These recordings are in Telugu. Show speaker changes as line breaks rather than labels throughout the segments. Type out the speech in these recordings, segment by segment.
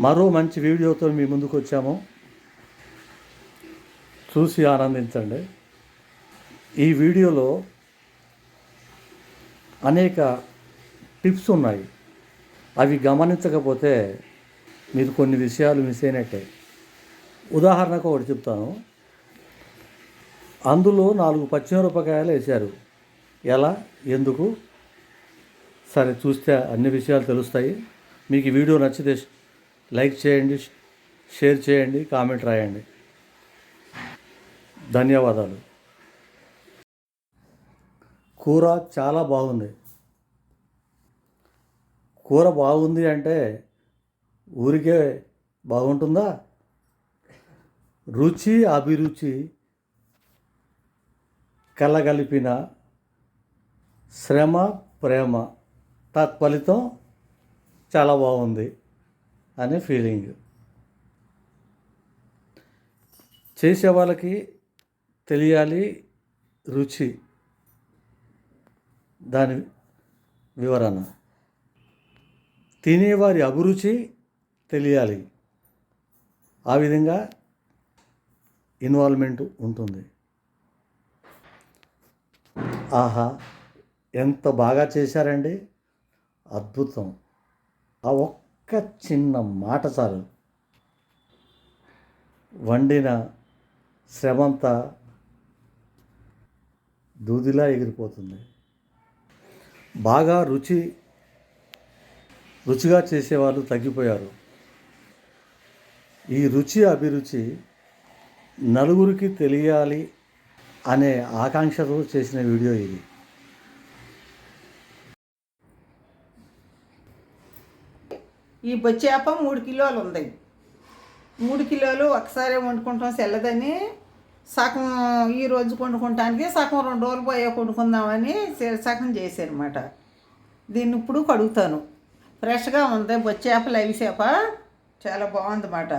మరో మంచి వీడియోతో మీ ముందుకు వచ్చాము. చూసి ఆనందించండి. ఈ వీడియోలో అనేక టిప్స్ ఉన్నాయి. అవి గమనించకపోతే మీరు కొన్ని విషయాలు మిస్ అయినట్టే. ఉదాహరణకు ఒకటి చెప్తాను. అందులో నాలుగు పచ్చిమిరపకాయలు వేశారు. ఎలా? ఎందుకు? సరే చూస్తే అన్ని విషయాలు తెలుస్తాయి. మీకు వీడియో నచ్చితే లైక్ చేయండి షేర్ చేయండి కామెంట్ రాయండి. ధన్యవాదాలు. కూర చాలా బాగుంది. కూర బాగుంది అంటే ఊరికే బాగుంటుందా? రుచి అభిరుచి కలగలిపిన శ్రమ ప్రేమ తత్ఫలితం చాలా బాగుంది. అనే ఫీలింగ్. చేసే వాళ్ళకి తెలియాలి రుచి. దాని వివరణ. తినేవారి అభిరుచి తెలియాలి. ఆ విధంగా ఇన్వాల్వ్మెంట్ ఉంటుంది. ఆహా ఎంత బాగా చేశారండి. అద్భుతం. ఆ ఒక్క చిన్న మాట చాలు. వండిన శ్రమంతా దూదిలా ఎగిరిపోతుంది. బాగా రుచి రుచిగా చేసేవాళ్ళు తగ్గిపోయారు. ఈ రుచి అభిరుచి నలుగురికి తెలియాలి అనే ఆకాంక్షతో చేసిన వీడియో ఇది.
ఈ బొచ్చేప మూడు కిలోలు ఉంది. మూడు కిలోలు ఒకసారి వండుకుంటాం సెల్లదని సగం ఈ రోజు వండుకుంటానికి సగం రెండు రోజులు పోయే వండుకుందామని సగం చేశానమాట దీన్ని ఇప్పుడు కడుగుతాను. ఫ్రెష్గా ఉంది బొచ్చేపలు అవి చేప. చాలా బాగుందన్నమాట.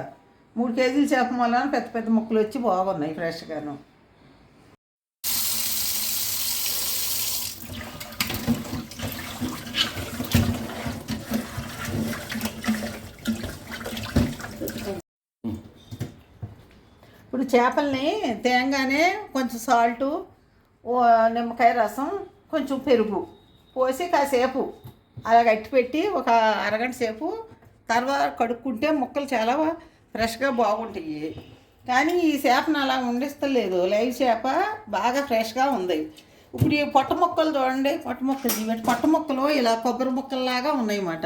మూడు కేజీల చేప వలన పెద్ద పెద్ద ముక్కలు వచ్చి బాగున్నాయి ఫ్రెష్గాను. ఇప్పుడు చేపల్ని తేంగానే కొంచెం సాల్టు ఓ నిమ్మకాయ రసం కొంచెం పెరుగు పోసి కాసేపు అలా గట్టి పెట్టి ఒక అరగంట సేపు తర్వాత కడుక్కుంటే ముక్కలు చాలా ఫ్రెష్గా బాగుంటాయి. కానీ ఈ చేపను అలా ఉండిస్తలేదు లైవ్ చేప బాగా ఫ్రెష్గా ఉంది. ఇప్పుడు ఈ పొట్ట ముక్కలు చూడండి. పొట్ట ముక్కలు ఇవి పొట్ట ముక్కలు ఇలా కొబ్బరి మొక్కల్లాగా ఉన్నాయన్నమాట.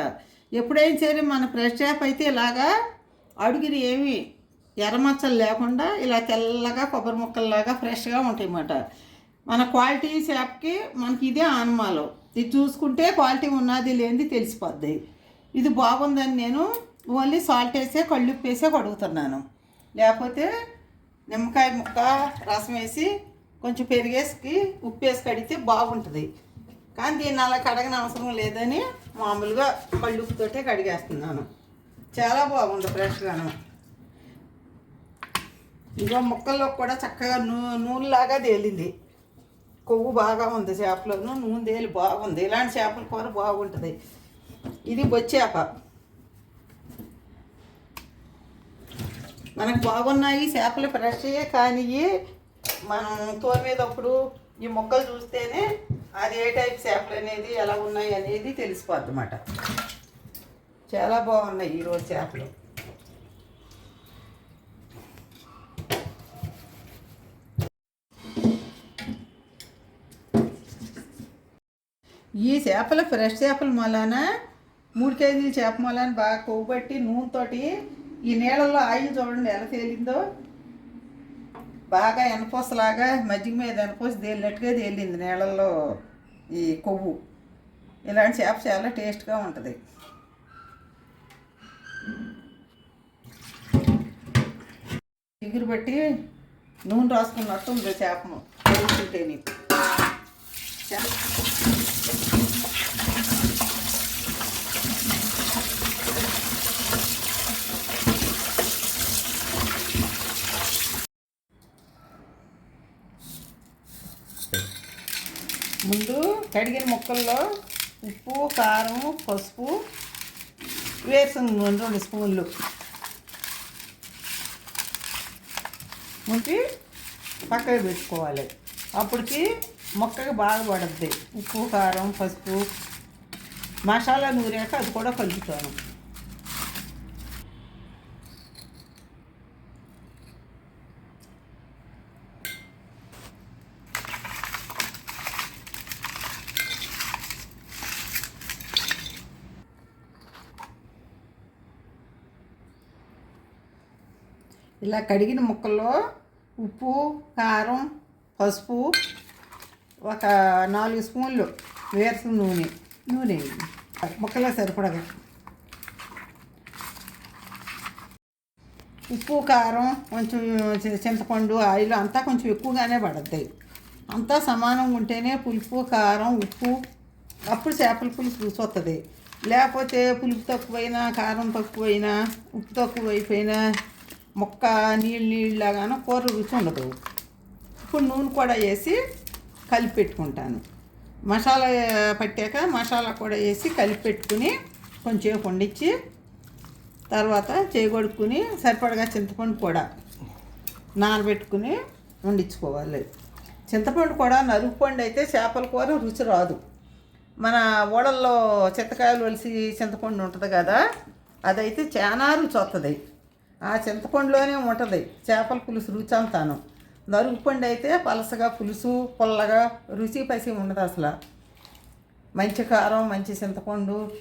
ఎప్పుడైనా సరే మన ఫ్రెష్ చేప అయితే ఇలాగా అడుగుని ఏమి ఎర్రమచ్చలు లేకుండా ఇలా తెల్లగా కొబ్బరి ముక్కల్లాగా ఫ్రెష్గా ఉంటాయి అన్నమాట మన క్వాలిటీ చేపకి మనకి ఇదే ఆనమాలు ఇది చూసుకుంటే క్వాలిటీ ఉన్నది లేనిది తెలిసిపోద్ది. ఇది బాగుందని నేను ఓన్లీ సాల్ట్ వేసే కళ్ళుప్పు వేసే కడుగుతున్నాను. లేకపోతే నిమ్మకాయ ముక్క రసం వేసి కొంచెం పెరిగేసి ఉప్పు వేసి కడిగితే బాగుంటుంది. కానీ దీన్ని అలా కడగని అవసరం లేదని మామూలుగా కళ్ళుప్పుతోటే కడిగేస్తున్నాను. చాలా బాగుంది ఫ్రెష్గాను. ఇగో ముక్కల్లో కూడా చక్కగా నూ నూనెలాగా తేలింది. కొవ్వు బాగా ఉంది చేపలోను నూనె తేలి బాగుంది. ఇలాంటి చేపల కూర బాగుంటుంది. ఇది బొచ్చేప. మనకు బాగున్నాయి చేపలు ఫ్రెష్ కానీ మనం తోమేటప్పుడు ఈ మొక్కలు చూస్తేనే అది ఏ టైప్ చేపలు అనేది ఎలా ఉన్నాయి అనేది తెలిసిపోద్ది అన్నమాట. చాలా బాగున్నాయి ఈరోజు చేపలు. ఈ చేపలు ఫ్రెష్ చేపల మూలాన? మూడు కేజీల చేప మూలాన? బాగా కొవ్వుబట్టి నూనెతోటి ఈ నీళ్ళల్లో ఆయిల్ చూడండి ఎలా తేలిందో. బాగా ఎనపోసలాగా మజ్జిగ మీద ఎనపోసి తేలినట్టుగా తేలింది నీళ్ళల్లో ఈ కొవ్వు. ఇలాంటి చేప చాలా టేస్ట్గా ఉంటుంది. చిగురు పెట్టి నూనె రాసుకున్నట్టు ఉంది చేపను కడుగుతుంటే నీకు కడిగిన ముక్కల్లో ఉప్పు కారం పసుపు వేరుశనగ నూనె రెండు స్పూన్లు. ఉంచి పక్కకి పెట్టుకోవాలి. అప్పటికి మొక్కకి బాగా పడుద్ది. ఉప్పు కారం పసుపు మసాలా నూరాక అది కూడా కలుపుతాను. ఇలా కడిగిన ముక్కల్లో ఉప్పు కారం పసుపు ఒక నాలుగు స్పూన్లు వేరుశనగ నూనె నూనె ముక్కలో సరిపడగా ఉప్పు కారం కొంచెం చింతపండు ఆయిల్ అంతా కొంచెం ఎక్కువగానే పడద్దాయి అంతా సమానంగా ఉంటేనే పులుపు కారం ఉప్పు అప్పుడు చేపల పులుసు రుచి వస్తుంది లేకపోతే పులుపు తక్కువైనా కారం తక్కువైనా ఉప్పు తక్కువ అయిపోయినా ముక్క నీళ్ళు నీళ్ళలాగానో కూర రుచి ఉండదు. ఇప్పుడు నూనె కూడా వేసి కలిపి పెట్టుకుంటాను. మసాలా పట్టాక మసాలా కూడా వేసి కలిపి పెట్టుకుని కొంచెం వండించి తర్వాత చేయగొడుక్కుని సరిపడగా చింతపండు కూడా నానబెట్టుకుని వండించుకోవాలి. చింతపండు కూడా నరుగుపండు అయితే చేపల కూర రుచి రాదు. మన ఓడల్లో చింతకాయలు వలిసి చింతపండు ఉంటుంది కదా అదైతే చాలా రుచి వస్తుంది ఆ చింతపండులోనే ఉంటుంది. చేపల పులుసు రుచి అంతాను నలుగు పండు అయితే పలసగా పులుసు పుల్లగా రుచి పసి ఉండదు అసలు. మంచి కారం మంచి చింతపండు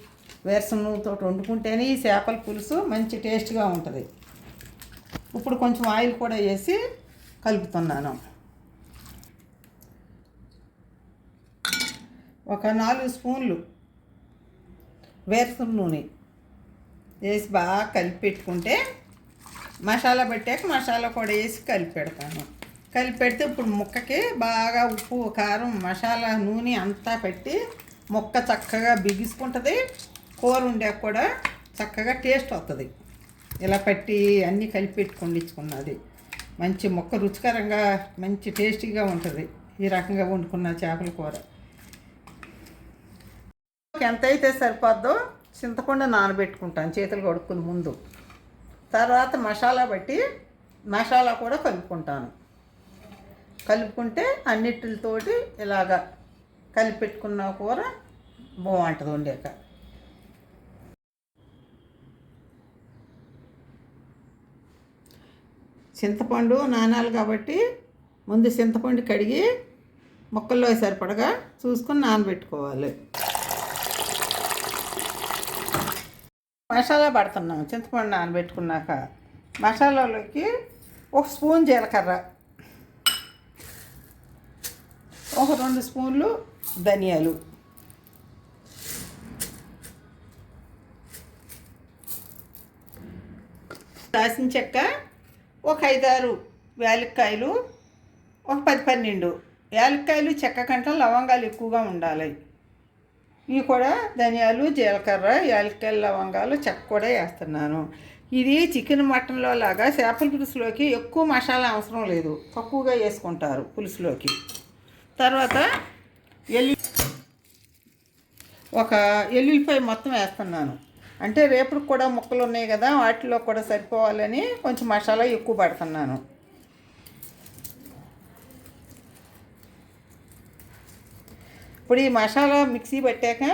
వేరుశనగతో వండుకుంటేనే ఈ చేపల పులుసు మంచి టేస్ట్గా ఉంటుంది. ఇప్పుడు కొంచెం ఆయిల్ కూడా వేసి కలుపుతున్నాను. ఒక నాలుగు స్పూన్లు వేరుశనగ నూనె వేసి బాగా కలిపి పెట్టుకుంటే మసాలా పెట్టాక మసాలా కూడా వేసి కలిపి పెడతాను. కలిపి పెడితే ఇప్పుడు ముక్కకి బాగా ఉప్పు కారం మసాలా నూనె అంతా పెట్టి ముక్క చక్కగా బిగుసుకుంటుంది. కూర ఉండాక కూడా చక్కగా టేస్ట్ వస్తుంది ఇలా పెట్టి అన్నీ కలిపి పెట్టుకొని ఇచ్చుకున్నది మంచి ముక్క రుచికరంగా మంచి టేస్టీగా ఉంటుంది. ఈ రకంగా వండుకున్న చేపల కూర. ఎంత అయితే సరిపోద్దో చింతకుండా నానబెట్టుకుంటాను చేతులు కడుక్కుని ముందు. తర్వాత మసాలా బట్టి మసాలా కూడా కలుపుకుంటాను. కలుపుకుంటే అన్నిటితోటి ఇలాగా కలిపి పెట్టుకున్న కూర బాగుంటుంది వండాక. చింతపండు నానాలి కాబట్టి ముందు చింతపండు కడిగి ముక్కల్లో సరిపడగా చూసుకొని నానబెట్టుకోవాలి. మసాలా పడుతున్నాం. చింతపండు నానబెట్టుకున్నాక మసాలాలోకి ఒక స్పూన్ జీలకర్ర ఒక రెండు స్పూన్లు ధనియాలు దాసిన చెక్క ఒక ఐదారు యాలక్కాయలు ఒక పది పన్నెండు యాలక్కాయలు చెక్క కంటే లవంగాలు ఎక్కువగా ఉండాలి. ఇవి కూడా ధనియాలు జీలకర్ర యాలక్కాయలు లవంగాలు చెక్క కూడా వేస్తున్నాను. ఇది చికెన్ మటన్లో లాగా చేపల పులుసులోకి ఎక్కువ మసాలా అవసరం లేదు. తక్కువగా వేసుకుంటారు పులుసులోకి. తర్వాత ఎల్లి ఒక ఎల్లుల్లిపాయ మొత్తం వేస్తున్నాను. అంటే రేపటికి కూడా ముక్కలు ఉన్నాయి కదా వాటిలో కూడా సరిపోవాలని కొంచెం మసాలా ఎక్కువ పడుతున్నాను. ఇప్పుడు ఈ మసాలా మిక్సీ పెట్టాక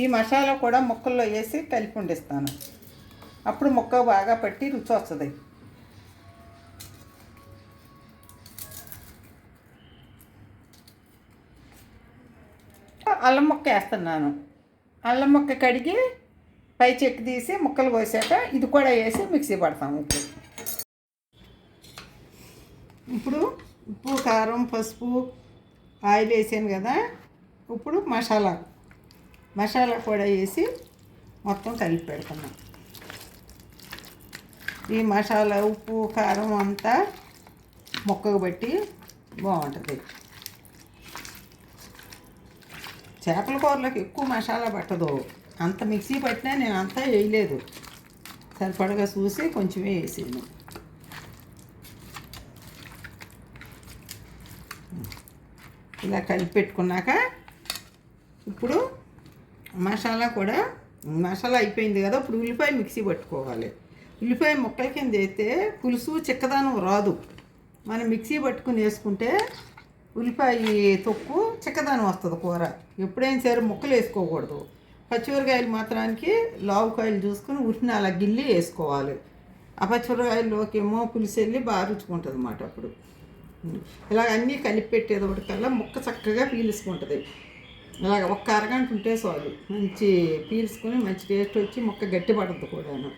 ఈ మసాలా కూడా ముక్కల్లో వేసి కలిపి వండిస్తాను. అప్పుడు ముక్క బాగా పట్టి రుచి వస్తుంది. అల్లం ముక్క వేస్తున్నాను. అల్లం ముక్క కడిగి పై చెక్కు తీసి ముక్కలు కోసాక ఇది కూడా వేసి మిక్సీ పడతాము ఇప్పుడు ఉప్పు కారం పసుపు ఆయిల్ వేసాను కదా. ఇప్పుడు మసాలా మసాలా కూడా వేసి మొత్తం కలిపి పెడుతున్నాం. ఈ మసాలా ఉప్పు కారం అంతా ముక్కకు బట్టి బాగుంటుంది. చేపల కూరలకు ఎక్కువ మసాలా పట్టదు. అంత మిక్సీ పట్టినా నేను అంతా వేయలేదు. సరిపడగా చూసి కొంచెమే వేసాను ఇలా కలిపి పెట్టుకున్నాక ఇప్పుడు మసాలా కూడా మసాలా అయిపోయింది కదా ఇప్పుడు ఉల్లిపాయ మిక్సీ పట్టుకోవాలి. ఉల్లిపాయ ముక్కల కింద అయితే పులుసు చిక్కదనం రాదు. మనం మిక్సీ పట్టుకుని వేసుకుంటే ఉల్లిపాయ తొక్కు చిక్కదనం వస్తుంది కూర. ఎప్పుడైనా సరే ముక్కలు వేసుకోకూడదు. పచ్చిమిరకాయలు మాత్రానికి లావుకాయలు చూసుకొని ఉరిని అలా గిల్లి వేసుకోవాలి. ఆ పచ్చిమిరకాయల్లోకేమో పులుసు వెళ్ళి బాగా రుచుకుంటుంది అన్నమాట అప్పుడు. ఇలా అన్నీ కలిపి పెట్టేదోటికల్లా ముక్క చక్కగా పీలుసుకుంటుంది ఇలాగ ఒక్క అరగంట ఉంటే చాలు. మంచి పీల్చుకొని మంచి టేస్ట్ వచ్చి ముక్క గట్టి పడద్దు కూడాను.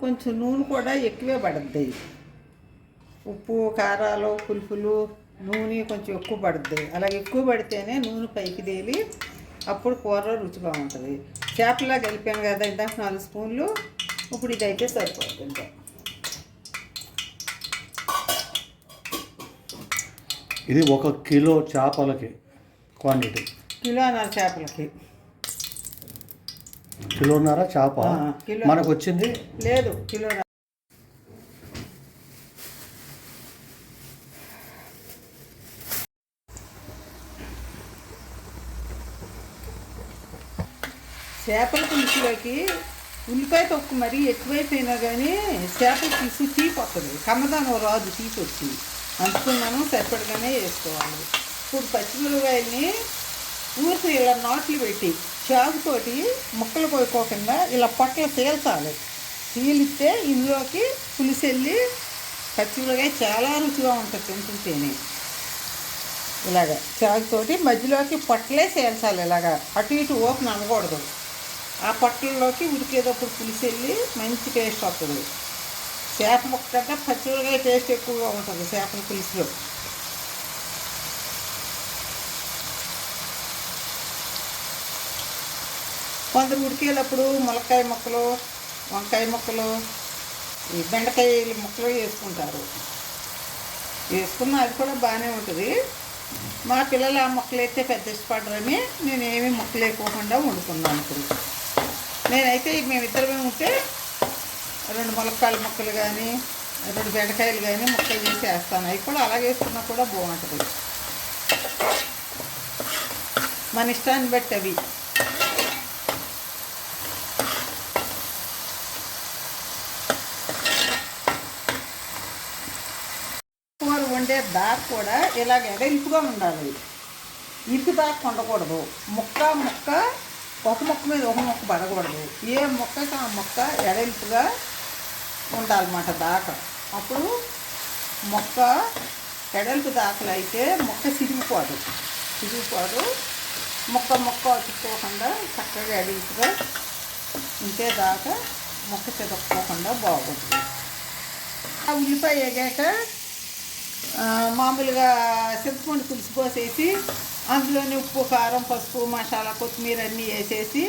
కొంచెం నూనె కూడా ఎక్కువే పడుద్ది. ఉప్పు కారాలు పులుపులు నూనె కొంచెం ఎక్కువ పడుద్ది. అలా ఎక్కువ పడితేనే నూనె పైకి తేలి అప్పుడు కూర రుచిగా ఉంటుంది. చేపలా కలిపాను కదా ఇందాక నాలుగు స్పూన్లు. ఇప్పుడు ఇదైతే సరిపోతుంది.
ఇది ఒక కిలో చేపలకి క్వాంటిటీ
కిలోన్నర చేపలకి.
కిలోన్నర చేప?
కిలో.
మనకు వచ్చింది?
లేదు కిలో చేపల పులుసులోకి ఉల్లిపాయ తొక్కు మరీ ఎక్కువైపోయినా కానీ చేపల పులుసు తీపి వస్తుంది కమ్మదానం రాదు తీపి వచ్చి అందుకని మనం సరిపడగానే వేసుకోవాలి. ఇప్పుడు పచ్చిమిరపకాయల్ని ఊరికి ఇలా నాట్లు పెట్టి చాకుతోటి ముక్కలు కోయకోకుండా ఇలా పట్ల తేల్చాలి. తేలిస్తే ఇందులోకి పులిసెల్లి పచ్చిమిరకాయ చాలా రుచిగా ఉంటుంది తింటుంటేనే ఇలాగ చాకుతోటి మధ్యలోకి పొట్టలే చేల్చాలి ఇలాగ. అటు ఇటు ఓపెన్ అనకూడదు. ఆ పొట్టలలోకి ఉడికేటప్పుడు పులిసెల్లి మంచి టేస్ట్ వస్తుంది. చేప ముక్క కంటే పచ్చిమిరకాయ టేస్ట్ ఎక్కువగా ఉంటుంది చేపల పులుసులో. కొందరు ఉడికేటప్పుడు ములక్కాయ ముక్కలు వంకాయ ముక్కలు ఈ బెండకాయ ముక్కలు వేసుకుంటారు. వేసుకున్న అది కూడా బాగానే ఉంటుంది. మా పిల్లలు ఆ మొక్కలు అయితే పెద్ద ఇష్టపడరని నేను ఏమీ మొక్కలు వేయకోకుండా వండుకున్నాను ఇప్పుడు నేనైతే మేమిద్దరమే ఉంటే రెండు ములక్కాయల ముక్కలు కానీ రెండు బెండకాయలు కానీ ముక్కలు చేసి వేస్తాను. అవి కూడా అలాగే వేసుకున్నా కూడా బాగుంటుంది. మన ఇష్టాన్ని బట్టి అవి. కూర వండే దాకా కూడా ఇలాగ ఎడల్పుగా ఉండాలి. ఇరుకు దాకా ఉండకూడదు ముక్క ముక్క ఒక ముక్క మీద ఒక ముక్క పడకూడదు. ఏ ముక్కకి ఆ ముక్క ఎడల్పుగా ఉండాలన్నమాట దాకా. అప్పుడు మొక్క ఎడల్పు దాకలు అయితే మొక్క సిరిగిపోదు సిరిగిపోదు మొక్క మొక్క అతుక్కోకుండా చక్కగా ఎడల్పుగా ఉంటే దాకా మొక్క చెదక్కోకుండా బాగుంటుంది. ఆ ఉల్లిపాయ వేగాక మామూలుగా చింతపండు పులుసు పోసేసి అందులోని ఉప్పు కారం పసుపు మసాలా కొత్తిమీర అన్నీ వేసేసి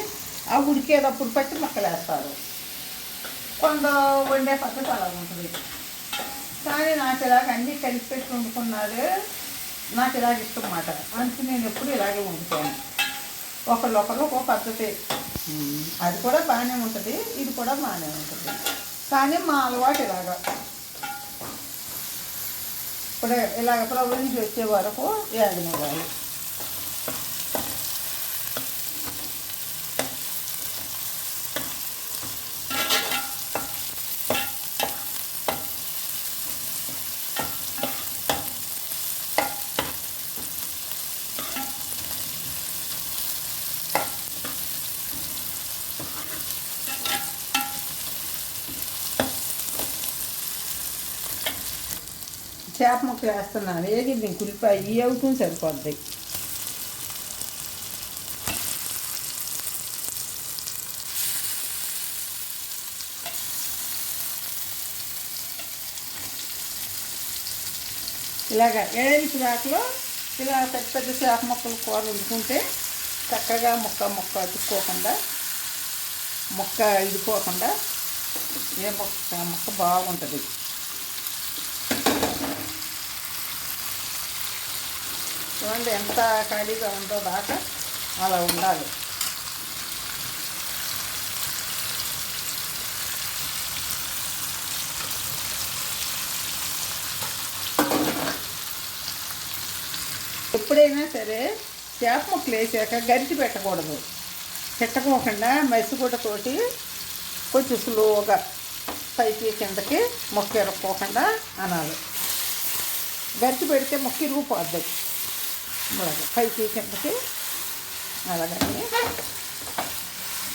ఆ ఉడికేటప్పుడు పట్టి మొక్కలు వేస్తారు. కొంత వండే పద్ధతి అలా ఉంటుంది. కానీ నాకు ఇలాగ అన్నీ కలిసి పెట్టి వండుకున్నారు నాకు ఇలాగ ఇష్టం అన్నమాట. అందుకే నేను ఎప్పుడు ఇలాగే వండుతాను ఒకళ్ళు ఒకళ్ళు ఒక్కొక్క పద్ధతి. అది కూడా బాగానే ఉంటుంది ఇది కూడా బాగానే ఉంటుంది. కానీ మా అలవాటు ఇలాగా. ఇప్పుడు ఇలాగ ప్రభుత్వం వచ్చే వరకు ఏగనివ్వాలి చేప ముక్కలు వేస్తున్నాను. వేగింది కులిపాయి ఇవి అవుతుంది సరిపోద్ది. ఇలాగ ఏడెలిపి దాకలో ఇలా పెద్ద పెద్ద చేప ముక్కలు కూర వండుకుంటే చక్కగా ముక్క ముక్క అతుక్కోకుండా ముక్క ఇడిపోకుండా ఏ ముక్క ముక్క బాగుంటుంది. చూడండి ఎంత ఖాళీగా ఉందో దాకా అలా ఉండాలి. ఎప్పుడైనా సరే చేప ముక్కలు వేసాక గరిటి పెట్టకూడదు. పెట్టకోకుండా మసిగుడ్డతోటి కొంచెం స్లోగా పైకి కిందకి మొక్క ఇరక్కోకుండా అనాలి. గరిటి పెడితే మొక్క ఇరుగుపోద్ది. పైకి కిందకి అలాగని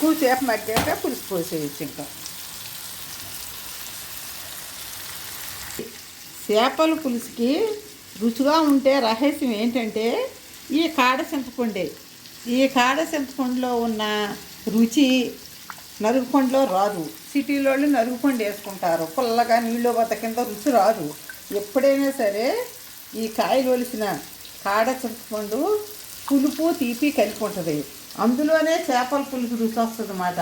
కూసేపు మగ్గాక పులుసు పోసేయచ్చు ఇంకా చేపల పులుసుకి రుచిగా ఉంటే రహస్యం ఏంటంటే ఈ కాడ చింతపండే ఈ కాడ చింతపండులో ఉన్న రుచి నరుగుపండులో రాదు. సిటీలో వాళ్ళు నరుగుపండు వేసుకుంటారు. పుల్లగా నీళ్ళు బత కింద రుచి రాదు. ఎప్పుడైనా సరే ఈ కాయలు ఒలిసిన కాడ చింతపండు పులుపు తీపి కలిపి ఉంటుంది. అందులోనే చేపల పులుసు రుచి వస్తుంది అన్నమాట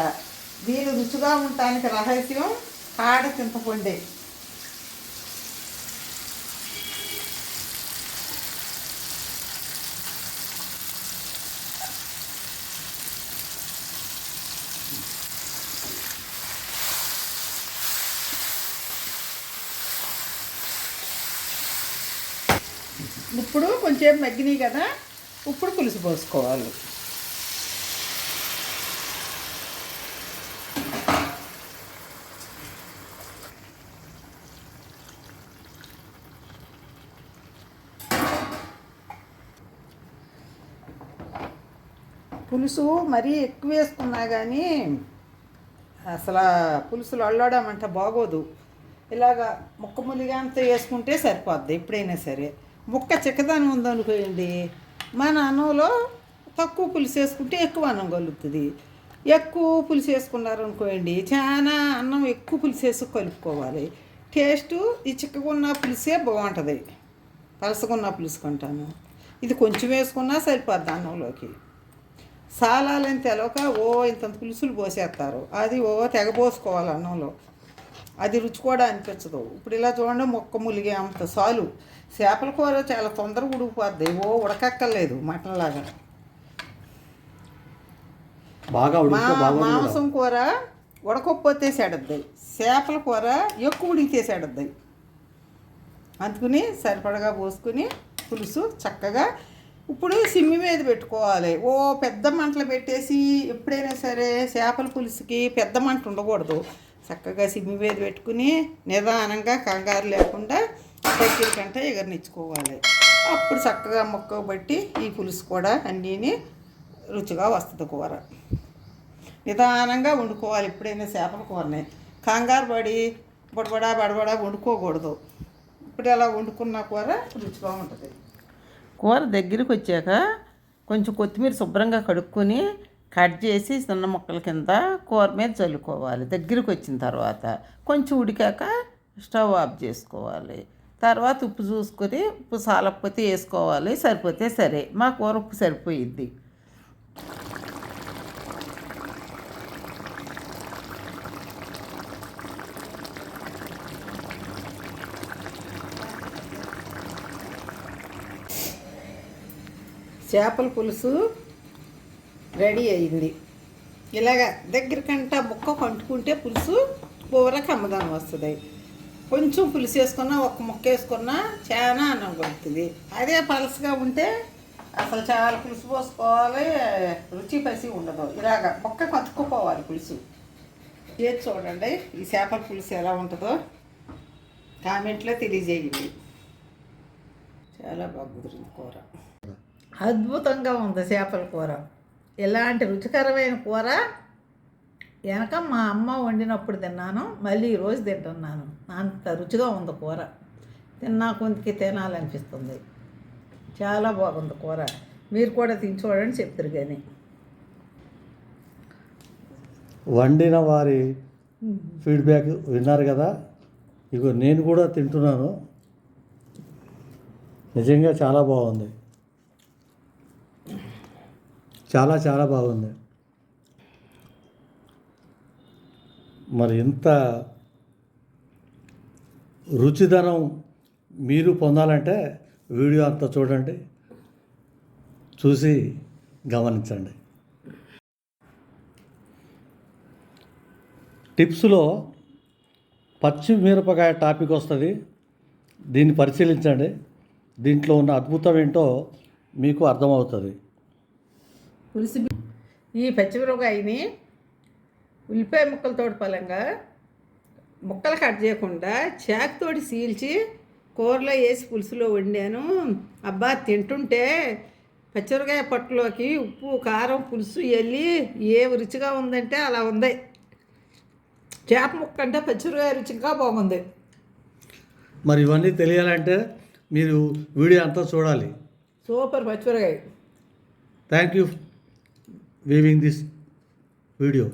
దీని రుచిగా ఉండటానికి రహస్యం కాడ చింతపండే. ఇప్పుడు కొంచెం మగ్గినాయి కదా ఇప్పుడు పులుసు పోసుకోవాలి. పులుసు మరీ ఎక్కువ వేసుకున్నా కానీ అసలు పులుసులు అల్లడం బాగోదు. ఇలాగా ముక్క ములిగాంతో వేసుకుంటే సరిపోద్ది ఎప్పుడైనా సరే. ముక్క చిక్కదనం ఉందనుకోండి మన అన్నంలో తక్కువ పులుసు వేసుకుంటే ఎక్కువ అన్నం కలుగుతుంది ఎక్కువ పులుసు వేసుకున్నారనుకోండి చాలా అన్నం ఎక్కువ పులుసు వేసి కలుపుకోవాలి. టేస్ట్ ఈ చిక్కకున్న పులుసే బాగుంటుంది. పలసకున్న పులుసు కొంటాను. ఇది కొంచెం వేసుకున్నా సరిపోద్ది అన్నంలోకి. సాలాలని తెలవక ఓ ఇంత పులుసులు పోసేస్తారు. అది ఓ తెగ పోసుకోవాలి అన్నంలో. అది రుచి కూడా అనిపించదు ఇప్పుడు ఇలా చూడండి మొక్క ములిగే అంత సాలు. చేపల కూర చాలా తొందరగా ఉడికిపోద్ది. ఓ ఉడకక్కర్లేదు మటన్ లాగా
బాగా
మాంసం కూర ఉడకపోతే సెడద్ది. చేపల కూర ఎక్కువ ఉడికితే సెడద్ది. అందుకుని సరిపడగా పోసుకుని పులుసు చక్కగా ఇప్పుడు సిమ్మి మీద పెట్టుకోవాలి. ఓ పెద్ద మంటలు పెట్టేసి ఎప్పుడైనా సరే చేపల పులుసుకి పెద్ద మంట ఉండకూడదు. చక్కగా సిమ్మి మీద పెట్టుకుని నిదానంగా కంగారు లేకుండా దగ్గర కంటే ఎగరనిచ్చుకోవాలి. అప్పుడు చక్కగా మొక్క బట్టి ఈ పులుసు కూడా అన్నీ రుచిగా వస్తుంది కూర. నిదానంగా వండుకోవాలి ఎప్పుడైనా చేపల కూరని. కంగారు పడి బుడబడా బడబడా వండుకోకూడదు. ఇప్పుడు అలా వండుకున్న కూర రుచిగా ఉంటుంది. కూర దగ్గరికి వచ్చాక కొంచెం కొత్తిమీర శుభ్రంగా కడుక్కొని కట్ చేసి చిన్న ముక్కల కింద కూర మీద చల్లుకోవాలి. దగ్గరికి వచ్చిన తర్వాత కొంచెం ఉడికాక స్టవ్ ఆఫ్ చేసుకోవాలి. తర్వాత ఉప్పు చూసుకొని ఉప్పు సాలకపోతే వేసుకోవాలి. సరిపోతే సరే. మా కూర ఉప్పు సరిపోయిద్ది. చేపల పులుసు రెడీ అయింది. ఇలాగ దగ్గరకంట ముక్క కంటుకుంటే పులుసు కూర అమ్మదానం వస్తుంది. కొంచెం పులుసు వేసుకున్నా ఒక ముక్క వేసుకున్నా చాలా అన్నం కొడుతుంది అదే పలసగా ఉంటే అసలు చాలా పులుసు పోసుకోవాలి రుచి పసి ఉండదు. ఇలాగ ముక్క కతుక్కుపోవాలి పులుసు. చేసి చూడండి ఈ చేపల పులుసు ఎలా ఉంటుందో కామెంట్లో తెలియజేయండి. చాలా బాగా కుదిరింది కూర. అద్భుతంగా ఉంది చేపల కూర. ఇలాంటి రుచికరమైన కూర? వెనక మా అమ్మ వండినప్పుడు తిన్నాను మళ్ళీ ఈరోజు తింటున్నాను. అంత రుచిగా ఉంది కూర. తిన్నా కొంతకి తినాలనిపిస్తుంది. చాలా బాగుంది కూర. మీరు కూడా తిని చూడండి చెప్తారు కానీ
వండిన వారి ఫీడ్బ్యాక్ విన్నారు కదా? ఇగో నేను కూడా తింటున్నాను. నిజంగా చాలా బాగుంది. చాలా చాలా బాగుంది. మరి ఇంత రుచిదనం మీరు పొందాలంటే వీడియో అంతా చూడండి చూసి గమనించండి. టిప్స్లో పచ్చిమిరపకాయ టాపిక్ వస్తుంది దీన్ని పరిశీలించండి. దీంట్లో ఉన్న అద్భుతం ఏంటో మీకు అర్థమవుతుంది.
పులుసు ఈ పచ్చిమిరపకాయని ఉల్లిపాయ ముక్కలతో పలంగా ముక్కలు కట్ చేయకుండా చాకుతోటి సీల్చి కూరలో వేసి పులుసులో వండాను. అబ్బా తింటుంటే పచ్చిమిరకాయ పొట్టులోకి ఉప్పు కారం పులుసు వెళ్ళి ఏ రుచిగా ఉందంటే అలా ఉంది. చేప ముక్క అంటే పచ్చిమిరకాయ రుచిగా బాగుంది.
మరి ఇవన్నీ తెలియాలంటే మీరు వీడియో అంతా చూడాలి.
సూపర్ పచ్చిమిరకాయ
thank you waving this video.